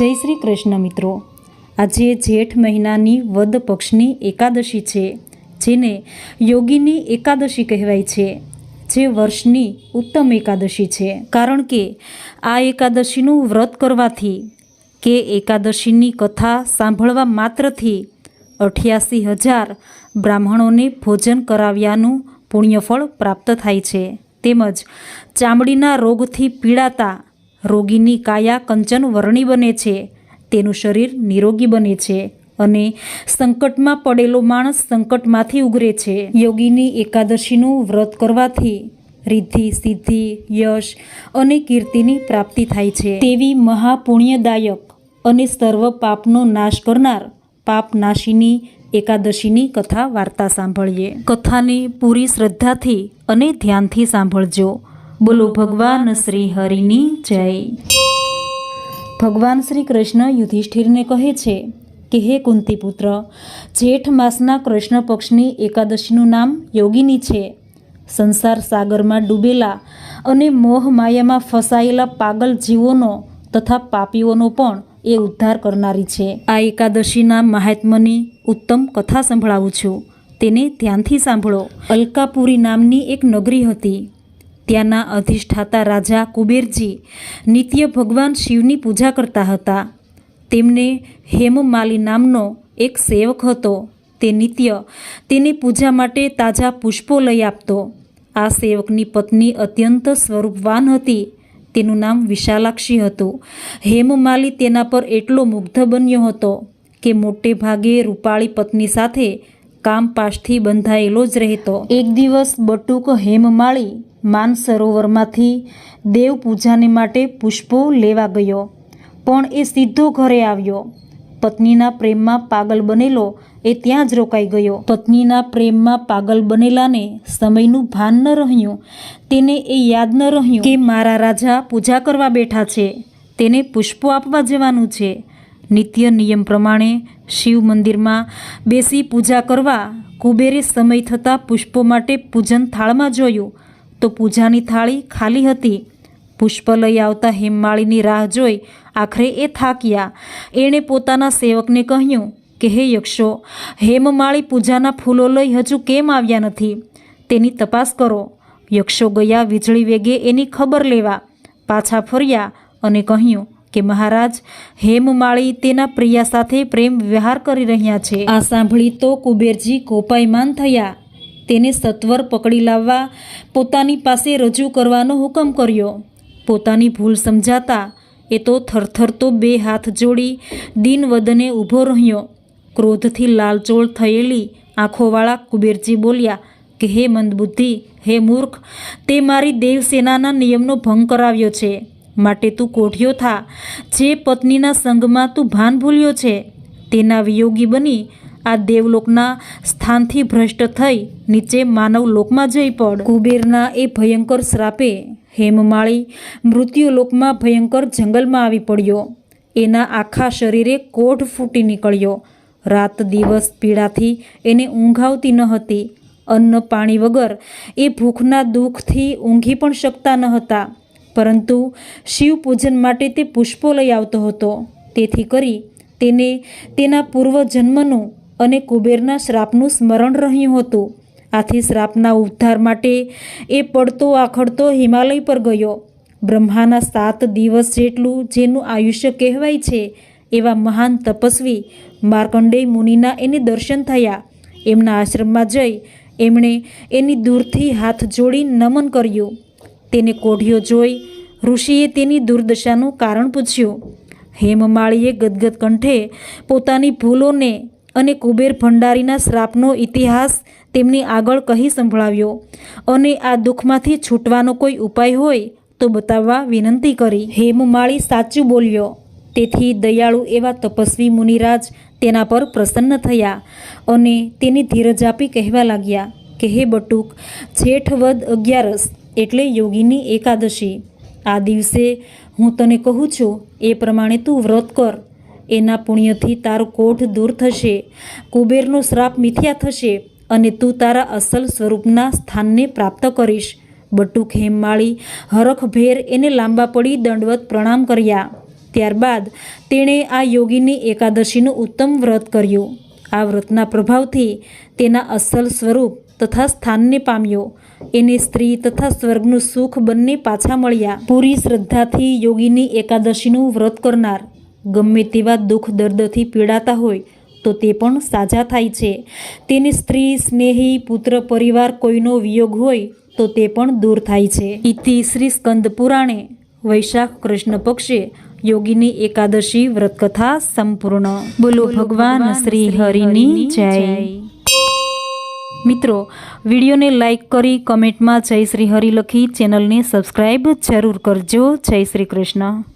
જય શ્રી કૃષ્ણ મિત્રો. આજે જેઠ મહિનાની વદ પક્ષની એકાદશી છે, જેને યોગીની એકાદશી કહેવાય છે, જે વર્ષની ઉત્તમ એકાદશી છે. કારણ કે આ એકાદશીનું વ્રત કરવાથી કે એકાદશીની કથા સાંભળવા માત્રથી અઠ્યાસી હજાર બ્રાહ્મણોને ભોજન કરાવ્યાનું પુણ્યફળ પ્રાપ્ત થાય છે. તેમજ ચામડીના રોગથી પીડાતા રોગીની કાયા કંચન વર્ણી બને છે. તેનું શરીર નિરોગી બને છે અને સંકટમાં પડેલો માણસ સંકટમાંથી ઉગરે છે. યોગીની એકાદશીનું વ્રત કરવાથી રિદ્ધિ, સિદ્ધિ, યશ અને કીર્તિની પ્રાપ્તિ થાય છે. તેવી મહાપુણ્યદાયક અને સર્વ પાપનો નાશ કરનાર પાપનાશીની એકાદશીની કથા વાર્તા સાંભળીએ. કથાને પૂરી શ્રદ્ધાથી અને ધ્યાનથી સાંભળજો. બોલો, ભગવાન શ્રી હરિની જય. ભગવાન શ્રી કૃષ્ણ યુધિષ્ઠિરને કહે છે કે, હે કુંતીપુત્ર, જેઠ માસના કૃષ્ણ પક્ષની એકાદશીનું નામ યોગિની છે. સંસાર સાગરમાં ડૂબેલા અને મોહ માયામાં ફસાયેલા પાગલ જીવોનો તથા પાપીઓનો પણ એ ઉદ્ધાર કરનારી છે. આ એકાદશીના મહાત્માની ઉત્તમ કથા સંભળાવું છું. તેને ધ્યાનથી સાંભળો. અલકાપુરી નામની એક નગરી હતી. ત્યાંના અધિષ્ઠાતા રાજા કુબેરજી નિત્ય ભગવાન શિવની પૂજા કરતા હતા. તેમને હેમમાલી નામનો એક સેવક હતો. તે નિત્ય તેની પૂજા માટે તાજા પુષ્પો લઈ આપતો. આ સેવકની પત્ની અત્યંત સ્વરૂપવાન હતી. તેનું નામ વિશાલાક્ષી હતું. હેમમાલી તેના પર એટલો મુગ્ધ બન્યો હતો કે મોટે ભાગે રૂપાળી પત્ની સાથે કામ પાશથી બંધાયેલો જ રહેતો. એક દિવસ બટુક હેમમાળી માનસરોવરમાંથી દેવ પૂજાને માટે પુષ્પો લેવા ગયો. પણ એ સીધો ઘરે આવ્યો. પત્નીના પ્રેમમાં પાગલ બનેલો એ ત્યાં જ રોકાઈ ગયો. પત્નીના પ્રેમમાં પાગલ બનેલાને સમયનું ભાન ન રહ્યું, તેને એ યાદ ન રહ્યું કે મારા રાજા પૂજા કરવા બેઠા છે, તેને પુષ્પો આપવા જવાનું છે. નિત્ય નિયમ પ્રમાણે શિવ મંદિરમાં બેસી પૂજા કરવા કુબેરે સમય થતાં પુષ્પો માટે પૂજન થાળમાં જોયું તો પૂજાની થાળી ખાલી હતી. પુષ્પ લઈ આવતા હેમમાળીની રાહ જોઈ આખરે એ થાક્યા. એણે પોતાના સેવકને કહ્યું કે, હે યક્ષો, હેમમાળી પૂજાના ફૂલો લઈ હજુ કેમ આવ્યા નથી? તેની તપાસ કરો. યક્ષો ગયા વીજળી વેગે એની ખબર લેવા પાછા ફર્યા અને કહ્યું કે મહારાજ હેમમાળી તેના પ્રિયા સાથે પ્રેમ વ્યવહાર કરી રહ્યા છે. આ સાંભળી તો કુબેરજી કોપાયમાન થયા. તેને સત્વર પકડી લાવવા પોતાની પાસે રજૂ કરવાનો હુકમ કર્યો. પોતાની ભૂલ સમજાતા એ તો થરથરતો બે હાથ જોડી દિનવદને ઊભો રહ્યો. ક્રોધથી લાલચોળ થયેલી આંખોવાળા કુબેરજી બોલ્યા, કે હે મંદબુદ્ધિ, હે મૂર્ખ, તે મારી દેવસેનાના નિયમનો ભંગ કરાવ્યો છે. માટે તું કોઠિયો થા. જે પત્નીના સંગમાં તું ભાન ભૂલ્યો છે, તેના વિયોગી બની આ દેવલોકના સ્થાનથી ભ્રષ્ટ થઈ નીચે માનવ લોકમાં જઈ પડ. કુબેરના એ ભયંકર શ્રાપે હેમમાળી મૃત્યુલોકમાં ભયંકર જંગલમાં આવી પડ્યો. એના આખા શરીરે કોઢ ફૂટી નીકળ્યો. રાત દિવસ પીડાથી એને ઊંઘ આવતી ન હતી. અન્ન પાણી વગર એ ભૂખના દુઃખથી ઊંઘી પણ શકતા ન હતા. પરંતુ શિવ પૂજન માટે તે પુષ્પો લઈ આવતો હતો. તેથી કરી તેને તેના પૂર્વજન્મનું અને કુબેરના શ્રાપનું સ્મરણ રહ્યું હતું. આથી શ્રાપના ઉદ્ધાર માટે એ પડતો આખડતો હિમાલય પર ગયો. બ્રહ્માના સાત દિવસ જેટલું જેનું આયુષ્ય કહેવાય છે એવા મહાન તપસ્વી માર્કંડેય મુનિના એને દર્શન થયા. એમના આશ્રમમાં જઈ એમણે એની દૂરથી હાથ જોડી નમન કર્યું. તેને કોઢિયો જોઈ ઋષિએ તેની દુર્દશાનું કારણ પૂછ્યું. હેમમાળીએ ગદગદ કંઠે પોતાની ભૂલોને અને કુબેર ભંડારીના શ્રાપનો ઇતિહાસ તેમની આગળ કહી સંભળાવ્યો. અને આ દુઃખમાંથી છૂટવાનો કોઈ ઉપાય હોય તો બતાવવા વિનંતી કરી. હેમમાળી સાચું બોલ્યો. તેથી દયાળુ એવા તપસ્વી મુનિરાજ તેના પર પ્રસન્ન થયા અને તેની ધીરજ આપી કહેવા લાગ્યા કે, હે બટુક જેઠ વદ અગિયારસ એટલે યોગીની એકાદશી. આ દિવસે હું તને કહું છું, એ પ્રમાણે તું વ્રત કર. એના પુણ્યથી તારો કોઠ દૂર થશે, કુબેરનો શ્રાપ મિથ્યા થશે અને તું તારા અસલ સ્વરૂપના સ્થાનને પ્રાપ્ત કરીશ. બટુક હેમમાળી હરખભેર એને લાંબા પડી દંડવત પ્રણામ કર્યા. ત્યારબાદ તેણે આ યોગીની એકાદશીનું ઉત્તમ વ્રત કર્યું. આ વ્રતના પ્રભાવથી તેના અસલ સ્વરૂપ તથા સ્થાનને પામ્યો. એને સ્ત્રી તથા સ્વર્ગનું સુખ બંને પાછા મળ્યા. પૂરી શ્રદ્ધાથી યોગીની એકાદશીનું વ્રત કરનાર. ગમે તેવા દુઃખ દર્દથી પીડાતા હોય, તો તે પણ સાજા થાય છે. તેની સ્ત્રી, સ્નેહી, પુત્ર, પરિવાર કોઈનો વિયોગ હોય, તો તે પણ દૂર થાય છે. ઇતિ શ્રી સ્કંદ પુરાણે, વૈશાખ કૃષ્ણ પક્ષે યોગીની એકાદશી વ્રતકથા સંપૂર્ણ. બોલો ભગવાન શ્રી હરિની જય. મિત્રો, વિડીયોને લાઇક કરી કમેન્ટમાં જય શ્રી હરિ લખી, ચેનલને સબસ્ક્રાઈબ જરૂર કરજો. જય શ્રી કૃષ્ણ.